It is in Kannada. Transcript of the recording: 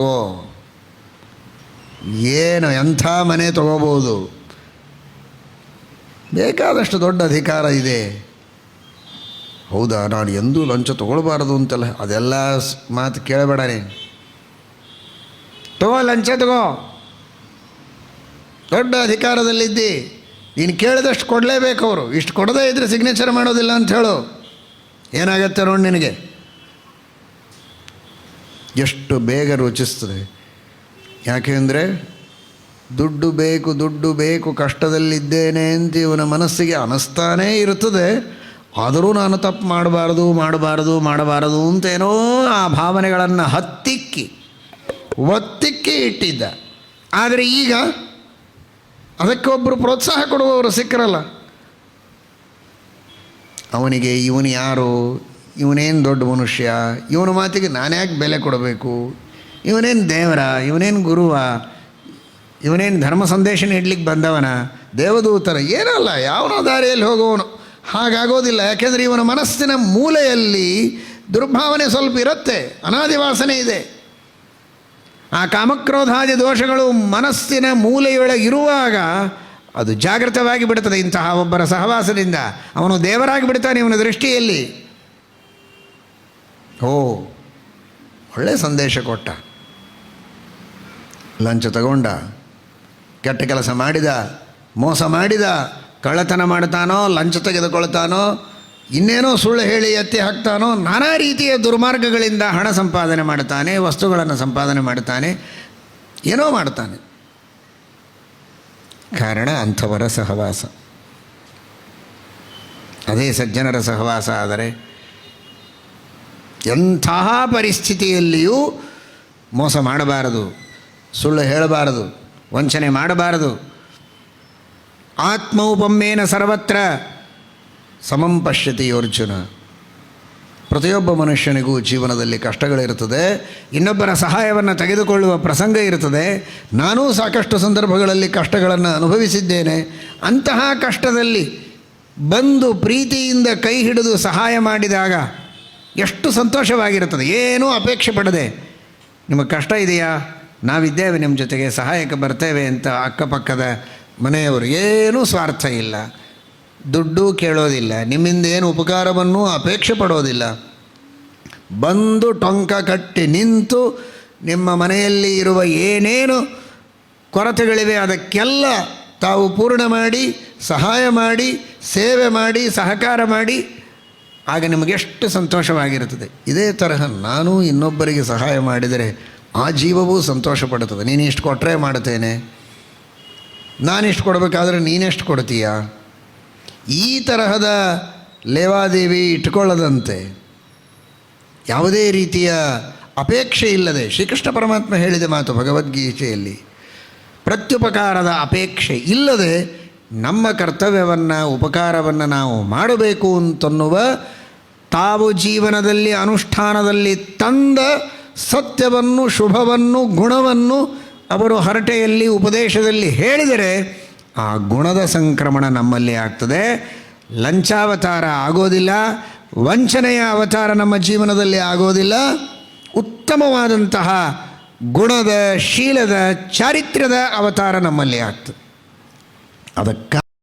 ಓ, ಏನು ಎಂಥ ಮನೆ ತಗೋಬೋದು? ಬೇಕಾದಷ್ಟು ದೊಡ್ಡ ಅಧಿಕಾರ ಇದೆ. ಹೌದಾ, ನಾನು ಎಂದೂ ಲಂಚ ತಗೊಳ್ಬಾರ್ದು ಅಂತಲ್ಲ, ಅದೆಲ್ಲ ಮಾತು ಕೇಳಬೇಡ ನೀನು. ತಗೋ ಲಂಚ ತಗೋ. ದೊಡ್ಡ ಅಧಿಕಾರದಲ್ಲಿದ್ದಿ, ನೀನು ಕೇಳಿದಷ್ಟು ಕೊಡಲೇಬೇಕು ಅವರು. ಇಷ್ಟು ಕೊಡದೇ ಇದ್ದರೆ ಸಿಗ್ನೇಚರ್ ಮಾಡೋದಿಲ್ಲ ಅಂತ ಹೇಳು. ಏನಾಗತ್ತೆ ನೋಡಿ ನಿನಗೆ. ಎಷ್ಟು ಬೇಗ ರುಚಿಸ್ತದೆ. ಯಾಕೆಂದರೆ ದುಡ್ಡು ಬೇಕು ದುಡ್ಡು ಬೇಕು, ಕಷ್ಟದಲ್ಲಿದ್ದೇನೆ ಅಂತ ಇವನ ಮನಸ್ಸಿಗೆ ಅನಿಸ್ತಾನೇ ಇರುತ್ತದೆ. ಆದರೂ ನಾನು ತಪ್ಪು ಮಾಡಬಾರ್ದು ಮಾಡಬಾರ್ದು, ಮಾಡಬಾರದು ಅಂತೇನೋ ಆ ಭಾವನೆಗಳನ್ನು ಹತ್ತಿಕ್ಕಿ, ಒತ್ತಿಕ್ಕಿ ಇಟ್ಟಿದ್ದ. ಆದರೆ ಈಗ ಅದಕ್ಕೆ ಒಬ್ಬರು ಪ್ರೋತ್ಸಾಹ ಕೊಡುವವರು ಸಿಕ್ಕರಲ್ಲ. ಅವನಿಗೆ ಇವನು ಯಾರು? ಇವನೇನು ದೊಡ್ಡ ಮನುಷ್ಯ? ಇವನ ಮಾತಿಗೆ ನಾನ್ಯಾಕೆ ಬೆಲೆ ಕೊಡಬೇಕು? ಇವನೇನು ದೇವರ? ಇವನೇನು ಗುರುವ? ಇವನೇನು ಧರ್ಮ ಸಂದೇಶ ನೀಡಲಿಕ್ಕೆ ಬಂದವನ? ದೇವದೂತರ? ಏನಲ್ಲ, ಯಾವನೋ ದಾರಿಯಲ್ಲಿ ಹೋಗೋವನು ಹಾಗಾಗೋದಿಲ್ಲ. ಯಾಕೆಂದರೆ ಇವನ ಮನಸ್ಸಿನ ಮೂಲೆಯಲ್ಲಿ ದುರ್ಭಾವನೆ ಸ್ವಲ್ಪ ಇರುತ್ತೆ. ಅನಾದಿ ವಾಸನೆ ಇದೆ. ಆ ಕಾಮಕ್ರೋಧಾದಿ ದೋಷಗಳು ಮನಸ್ಸಿನ ಮೂಲೆಯೊಳಗಿರುವಾಗ ಅದು ಜಾಗೃತವಾಗಿ ಬಿಡುತ್ತದೆ ಇಂತಹ ಒಬ್ಬರ ಸಹವಾಸದಿಂದ. ಅವನು ದೇವರಾಗಿ ಬಿಡ್ತಾನೆ ಇವನ ದೃಷ್ಟಿಯಲ್ಲಿ. ಓ, ಒಳ್ಳೆ ಸಂದೇಶ ಕೊಟ್ಟ. ಲಂಚ ತಗೊಂಡ, ಕೆಟ್ಟ ಕೆಲಸ ಮಾಡಿದ, ಮೋಸ ಮಾಡಿದ, ಕಳ್ಳತನ ಮಾಡ್ತಾನೋ, ಲಂಚ ತೆಗೆದುಕೊಳ್ತಾನೋ, ಇನ್ನೇನೋ ಸುಳ್ಳು ಹೇಳಿ ಎತ್ತಿ ಹಾಕ್ತಾನೋ, ನಾನಾ ರೀತಿಯ ದುರ್ಮಾರ್ಗಗಳಿಂದ ಹಣ ಸಂಪಾದನೆ ಮಾಡ್ತಾನೆ ವಸ್ತುಗಳನ್ನು ಸಂಪಾದನೆ ಮಾಡ್ತಾನೆ ಏನೋ ಮಾಡ್ತಾನೆ ಕಾರಣ ಅಂಥವರ ಸಹವಾಸ. ಅದೇ ಸಜ್ಜನರ ಸಹವಾಸ ಆದರೆ ಎಂತಹ ಪರಿಸ್ಥಿತಿಯಲ್ಲಿಯೂ ಮೋಸ ಮಾಡಬಾರದು, ಸುಳ್ಳು ಹೇಳಬಾರದು, ವಂಚನೆ ಮಾಡಬಾರದು. ಆತ್ಮೌಪಮ್ಮೇನ ಸರ್ವತ್ರ ಸಮಂ ಪಶ್ಯತಿ ಅರ್ಜುನ. ಪ್ರತಿಯೊಬ್ಬ ಮನುಷ್ಯನಿಗೂ ಜೀವನದಲ್ಲಿ ಕಷ್ಟಗಳಿರುತ್ತದೆ ಇನ್ನೊಬ್ಬರ ಸಹಾಯವನ್ನು ತೆಗೆದುಕೊಳ್ಳುವ ಪ್ರಸಂಗ ಇರುತ್ತದೆ, ನಾನೂ ಸಾಕಷ್ಟು ಸಂದರ್ಭಗಳಲ್ಲಿ ಕಷ್ಟಗಳನ್ನು ಅನುಭವಿಸಿದ್ದೇನೆ, ಅಂತಹ ಕಷ್ಟದಲ್ಲಿ ಬಂದು ಪ್ರೀತಿಯಿಂದ ಕೈ ಹಿಡಿದು ಸಹಾಯ ಮಾಡಿದಾಗ ಎಷ್ಟು ಸಂತೋಷವಾಗಿರುತ್ತದೆ? ಏನೂ ಅಪೇಕ್ಷೆ ಪಡದೆ, ನಿಮಗೆ ಕಷ್ಟ ಇದೆಯಾ? ನಾವಿದ್ದೇವೆ ನಿಮ್ಮ ಜೊತೆಗೆ ಸಹಾಯಕ್ಕೆ ಬರ್ತೇವೆ ಅಂತ ಅಕ್ಕಪಕ್ಕದ ಮನೆಯವರು, ಏನೂ ಸ್ವಾರ್ಥ ಇಲ್ಲ. ದುಡ್ಡು ಕೇಳೋದಿಲ್ಲ. ನಿಮ್ಮಿಂದ ಏನು ಉಪಕಾರವನ್ನು ಅಪೇಕ್ಷೆ ಪಡೋದಿಲ್ಲ. ಬಂದು ಟೊಂಕ ಕಟ್ಟಿ ನಿಂತು ನಿಮ್ಮ ಮನೆಯಲ್ಲಿ ಇರುವ ಏನೇನು ಕೊರತೆಗಳಿವೆ, ಅದಕ್ಕೆಲ್ಲ ತಾವು ಪೂರ್ಣ ಮಾಡಿ, ಸಹಾಯ ಮಾಡಿ, ಸೇವೆ ಮಾಡಿ, ಸಹಕಾರ ಮಾಡಿ ಆಗ ನಿಮಗೆಷ್ಟು ಸಂತೋಷವಾಗಿರುತ್ತದೆ. ಇದೇ ತರಹ ನಾನು ಇನ್ನೊಬ್ಬರಿಗೆ ಸಹಾಯ ಮಾಡಿದರೆ ಆ ಜೀವವೂ ಸಂತೋಷ ಪಡುತ್ತದೆ. ನೀನು ಇಷ್ಟು ಕೊಟ್ಟರೆ ಮಾಡುತ್ತೇನೆ. ನಾನಿಷ್ಟು ಕೊಡಬೇಕಾದ್ರೆ ನೀನೆಷ್ಟು ಕೊಡ್ತೀಯಾ? ಈ ತರಹದ ಲೇವಾದೇವಿ ಇಟ್ಕೊಳ್ಳದಂತೆ ಯಾವುದೇ ರೀತಿಯ ಅಪೇಕ್ಷೆ ಇಲ್ಲದೆ ಶ್ರೀಕೃಷ್ಣ ಪರಮಾತ್ಮ ಹೇಳಿದ ಮಾತು ಭಗವದ್ಗೀತೆಯಲ್ಲಿ, ಪ್ರತ್ಯುಪಕಾರದ ಅಪೇಕ್ಷೆ ಇಲ್ಲದೆ ನಮ್ಮ ಕರ್ತವ್ಯವನ್ನು, ಉಪಕಾರವನ್ನು ನಾವು ಮಾಡಬೇಕು ಅಂತನ್ನುವ ತಾವು ಜೀವನದಲ್ಲಿ ಅನುಷ್ಠಾನದಲ್ಲಿ ತಂದ ಸತ್ಯವನ್ನು, ಶುಭವನ್ನು, ಗುಣವನ್ನು ಅವರು ಹರಟೆಯಲ್ಲಿ, ಉಪದೇಶದಲ್ಲಿ ಹೇಳಿದರೆ ಆ ಗುಣದ ಸಂಕ್ರಮಣ ನಮ್ಮಲ್ಲಿ ಆಗ್ತದೆ. ಲಂಚಾವತಾರ ಆಗೋದಿಲ್ಲ, ವಂಚನೆಯ ಅವತಾರ ನಮ್ಮ ಜೀವನದಲ್ಲಿ ಆಗೋದಿಲ್ಲ. ಉತ್ತಮವಾದಂತಹ ಗುಣದ, ಶೀಲದ, ಚಾರಿತ್ರ್ಯದ ಅವತಾರ ನಮ್ಮಲ್ಲಿ ಆಗ್ತದೆ. ಅದಕ್ಕಾಗಿ